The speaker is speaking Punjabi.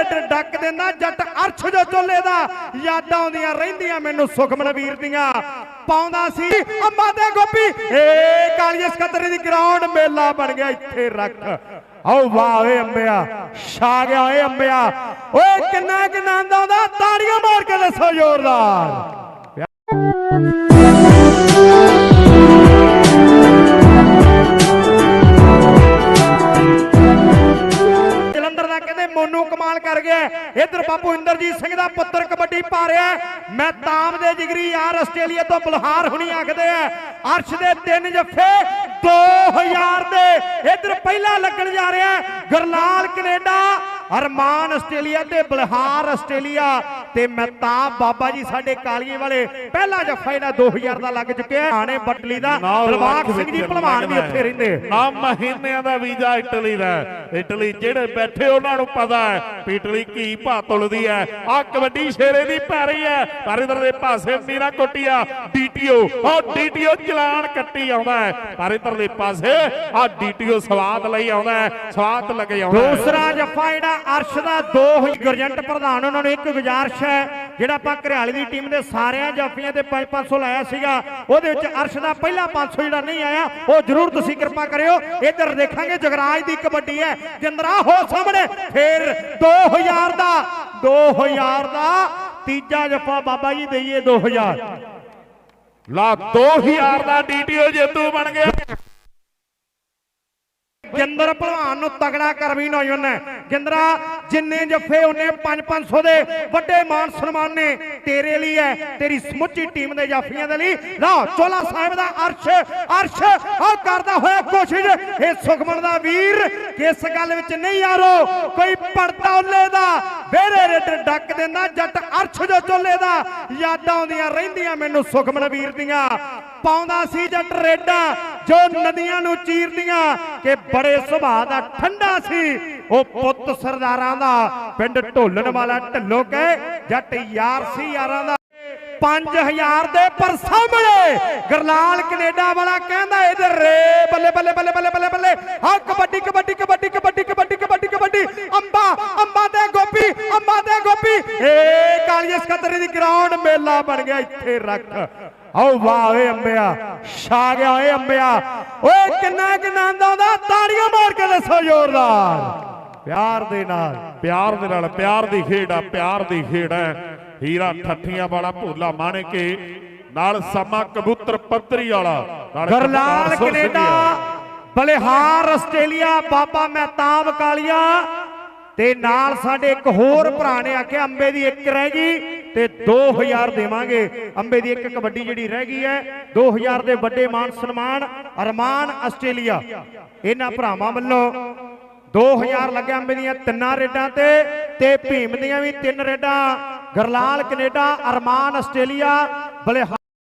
ਰਿੱਡ ਡੱਕ ਦਿੰਦਾ, ਜੱਟ ਅਰਸ਼ ਜੋ ਚੋਲੇ ਦਾ। ਯਾਦਾਂ ਆਉਂਦੀਆਂ ਰਹਿੰਦੀਆਂ, ਮੈਨੂੰ ਸੁਖਮਨ ਵੀਰ ਦੀਆਂ। ਪਾਉਂਦਾ ਸੀ ਅੰਮਾ ਦੇ ਗੋਪੀ। ਏ ਕਾਲੀਏ ਸਕੱਤਰੇ ਦੀ ਗਰਾਊਂਡ ਮੇਲਾ ਬਣ ਗਿਆ, ਇੱਥੇ ਰੱਖ। ਆਓ ਵਾਹ, ਓਏ ਅੰਬਿਆ, ਛਾ ਗਿਆ ਓਏ ਅੰਬਿਆ। ਓਏ ਕਿੰਨਾ ਕਿੰਨਾ ਆਨੰਦ ਆਉਂਦਾ, ਤਾੜੀਆਂ ਮਾਰ ਕੇ ਦੱਸੋ, ਜ਼ੋਰਦਾਰ। ਗਿਆ ਇਧਰ ਬਾਪੂ ਇੰਦਰਜੀਤ ਸਿੰਘ ਦਾ ਪੁੱਤਰ ਕਬੱਡੀ ਪਾ ਰਿਹਾ ਮੈਂ ਤਾਮ ਦੇ ਜਿਗਰੀ ਯਾਰ ਆਸਟ੍ਰੇਲੀਆ ਤੋਂ ਬਲਹਾਰ ਹੁਣੀ ਆਖਦੇ ਆ। ਅਰਸ਼ ਦੇ ਤਿੰਨ ਜੱਫੇ 2000 ਦੇ। ਇਧਰ ਪਹਿਲਾ ਲੱਗਣ ਜਾ ਰਿਹਾ ਗੁਰਲਾਲ ਕੈਨੇਡਾ, ਅਰਮਾਨ ਆਸਟ੍ਰੇਲੀਆ ਤੇ ਬਲਹਾਰ ਆਸਟ੍ਰੇਲੀਆ। ਤੇ ਮਹਿਤਾਬ ਬਾਬਾ ਜੀ ਸਾਡੇ ਕਾਲੀਏ ਵਾਲੇ ਪਹਿਲਾ ਜੱਫਾ ਇਹਨਾਂ 2000 ਦਾ ਲੱਗ ਚੁੱਕਿਆ ਆਣੇ ਬਟਲੀ ਦਾ ਦਿਲਬਾਗ ਸਿੰਘ ਜੀ ਭਲਵਾਨ ਵੀ ਉੱਥੇ ਰਹਿੰਦੇ। ਨਾ ਮਹੀਨਿਆਂ ਦਾ ਵੀਜ਼ਾ ਇਟਲੀ ਦਾ। ਇਟਲੀ ਜਿਹੜੇ ਬੈਠੇ ਉਹਨਾਂ ਨੂੰ ਪਤਾ ਹੈ ਵੀ ਇਟਲੀ ਕੀ ਭਾ ਤੁਲਦੀ ਹੈ। ਆ ਕਬੱਡੀ ਸ਼ੇਰੇ ਦੀ ਪੈ ਰਹੀ ਹੈ। ਪਰ ਇਧਰ ਦੇ ਪਾਸੇ ਮੀਰਾ ਕੋਟੀਆ ਡੀਟੀਓ ਉਹ ਡੀਟੀਓ ਚਲਾਨ ਕੱਟੀ ਆਉਂਦਾ ਹੈ। ਪਰ ਇਧਰ ਦੇ ਪਾਸੇ ਆ ਡੀਟੀਓ ਸਵਾਦ ਲਈ ਆਉਂਦਾ ਹੈ ਸਵਾਦ ਲੱਗੇ ਆਉਂਦਾ ਦੂਸਰਾ ਜੱਫਾ ਜਿਹੜਾ ਅਰਸ਼ ਦਾ ਦੋ ਗੁਰਜੰਟ ਪ੍ਰਧਾਨ ਉਹਨਾਂ ਨੂੰ ਇੱਕ ਗੁਜ਼ਾਰਿਸ਼ ਹੈ ਜਿਹੜਾ ਆਪਾਂ ਘਰਿਆਲੀ ਦੀ ਟੀਮ ਦੇ ਸਾਰਿਆਂ ਜੱਫੀਆਂ ਤੇ 5-500 ਲਾਇਆ ਸੀਗਾ ਉਹਦੇ ਵਿੱਚ ਅਰਸ਼ ਦਾ ਪਹਿਲਾ 500 ਜਿਹੜਾ ਨਹੀਂ ਆਇਆ ਉਹ ਜ਼ਰੂਰ ਤੁਸੀਂ ਕਿਰਪਾ ਕਰਿਓ। ਇੱਧਰ ਦੇਖਾਂਗੇ ਜਗਰਾਜ ਦੀ ਕਬੱਡੀ ਹੈ ਜਿੰਦਰਾ ਹੋ ਸਾਹਮਣੇ ਫੇਰ 2000 ਦਾ 2000 ਦਾ ਤੀਜਾ ਜੱਫਾ ਬਾਬਾ ਜੀ ਦਈਏ 2000 ਲਾ 2000 ਦਾ ਡੀਟੀਓ ਜੇਤੂ ਬਣ ਗਿਆ। ਗਿੰਦਰ ਭਲਵਾਨ ਨੂੰ ਤਗੜਾ ਕਰ ਵੀ ਨੌਜਵਾਨ ਹੈ। ਗਿੰਦਰਾ ਜਿੰਨੇ ਜੱਫੇ ਉਹਨੇ 5-500 ਦੇ ਵੱਡੇ ਮਾਨ ਸਨਮਾਨ ਨੇ, ਤੇਰੇ ਲਈ ਹੈ, ਤੇਰੀ ਸਮੁੱਚੀ ਟੀਮ ਦੇ ਜਾਫੀਆਂ ਦੇ ਲਈ। ਲਓ, ਚੋਲਾ ਸਾਹਿਬ ਦਾ ਅਰਸ਼ ਅਰਸ਼ ਉਹ ਕਰਦਾ ਹੋਇਆ ਕੋਸ਼ਿਸ਼। ਇਹ ਸੁਖਮਨ ਦਾ ਵੀਰ, ਕਿਸ ਗੱਲ ਵਿੱਚ ਨਹੀਂ ਯਾਰੋ ਕੋਈ ਪੜਦਾ ਉੱਲੇ ਦਾ ਵੇਰੇ ਰਿੱਡ ਡੱਕ ਦਿੰਦਾ, ਜੱਟ ਅਰਸ਼ ਜੋ ਚੋਲੇ ਦਾ। ਯਾਦਾਂ ਆਉਂਦੀਆਂ ਰਹਿੰਦੀਆਂ ਮੈਨੂੰ ਸੁਖਮਨ ਵੀਰ ਦੀਆਂ। ਪਾਉਂਦਾ ਸੀ ਜੱਟ ਰੇਡਾ, ਜੋ ਨਦੀਆਂ ਨੂੰ ਚੀਰਦੀਆਂ, ਕਿ ਬੜੇ ਸੁਭਾਅ ਦਾ ਠੰਡਾ ਸੀ। ਉਹ ਪੁੱਤ ਸਰਦਾਰਾਂ ਦਾ, ਪਿੰਡ ਢੋਲਣ ਵਾਲਾ ਢੱਲੋ ਕਹੇ ਜੱਟ ਯਾਰ ਸੀ ਯਾਰਾਂ ਦਾ। 5000 ਦੇ ਪਰ ਸਾਹਮਣੇ, ਗਰਲਾਲ ਕੈਨੇਡਾ ਵਾਲਾ ਕਹਿੰਦਾ ਇਧਰ ਰੇ, ਬੱਲੇ ਬੱਲੇ ਬੱਲੇ ਬੱਲੇ ਬੱਲੇ ਬੱਲੇ। ਹਾਂ ਕਬੱਡੀ ਕਬੱਡੀ ਕਬੱਡੀ ਕਬੱਡੀ ਕਬੱਡੀ ਕਬੱਡੀ ਕਬੱਡੀ। ਅੰਬਾ ਅੰਬਾ ਦੇ ਗੋਪੀ, ਅੰਬਾ ਦੇ ਗੋਪੀ। ਏ ਕਾਲੀਏ ਸਕੱਤਰੇ ਦੀ ਗਰਾਊਂਡ ਮੇਲਾ ਬਣ ਗਿਆ, ਇੱਥੇ ਰੱਖ। ਆਓ ਵਾਹ, ਓਏ ਅੰਬਿਆ, ਛਾ ਗਿਆ, ਓਏ ਅੰਬਿਆ। ਓਏ ਕਿੰਨਾ ਕਿੰਨਾ ਆਨੰਦ ਤਾੜੀਆਂ ਮਾਰ ਕੇ ਦੱਸੋ, ਜ਼ੋਰਦਾਰ। ਪਿਆਰ ਦੇ ਨਾਲ ਪਿਆਰ ਦੇ ਨਾਲ ਪਿਆਰ ਦੀ ਖੇਡ ਆ ਪਿਆਰ ਦੀ ਖੇਡ ਹੈ ਹੀਰਾ ਠੱਠੀਆਂ ਵਾਲਾ ਭੋਲਾ ਮਾਣੇ ਕੇ ਨਾਲ ਸਮਾ ਕਬੂਤਰ ਪੱਤਰੀ ਵਾਲਾ ਗਰਲਾਲ ਕੈਨੇਡਾ। ਬਲਿਹਾਰ ਆਸਟ੍ਰੇਲੀਆ ਬਾਬਾ ਮਹਿਤਾਬ ਕਾਲੀਆ ਤੇ ਨਾਲ ਸਾਡੇ ਇੱਕ ਹੋਰ ਭਰਾ ਨੇ ਆਖਿਆ ਅੰਬੇ ਦੀ ਇੱਕ ਰਹਿ ਗਈ ਤੇ 2000 ਦੇਵਾਂਗੇ। ਅੰਬੇ ਦੀ ਇੱਕ ਕਬੱਡੀ ਜਿਹੜੀ ਰਹਿ ਗਈ ਹੈ 2000 ਦੇ ਵੱਡੇ ਮਾਨ ਸਨਮਾਨ ਅਰਮਾਨ ਆਸਟ੍ਰੇਲੀਆ। ਇਹਨਾਂ ਭਰਾਵਾਂ ਵੱਲੋਂ 2000 ਲੱਗਿਆ ਅੰਬੇ ਦੀਆਂ ਤਿੰਨਾਂ ਰੇਡਾਂ ਤੇ ਤੇ ਭੀਮ ਦੀਆਂ ਵੀ ਤਿੰਨ ਰੇਡਾਂ। ਗਰਲਾਲ ਕੈਨੇਡਾ, ਅਰਮਾਨ ਆਸਟ੍ਰੇਲੀਆ ਬਲੇ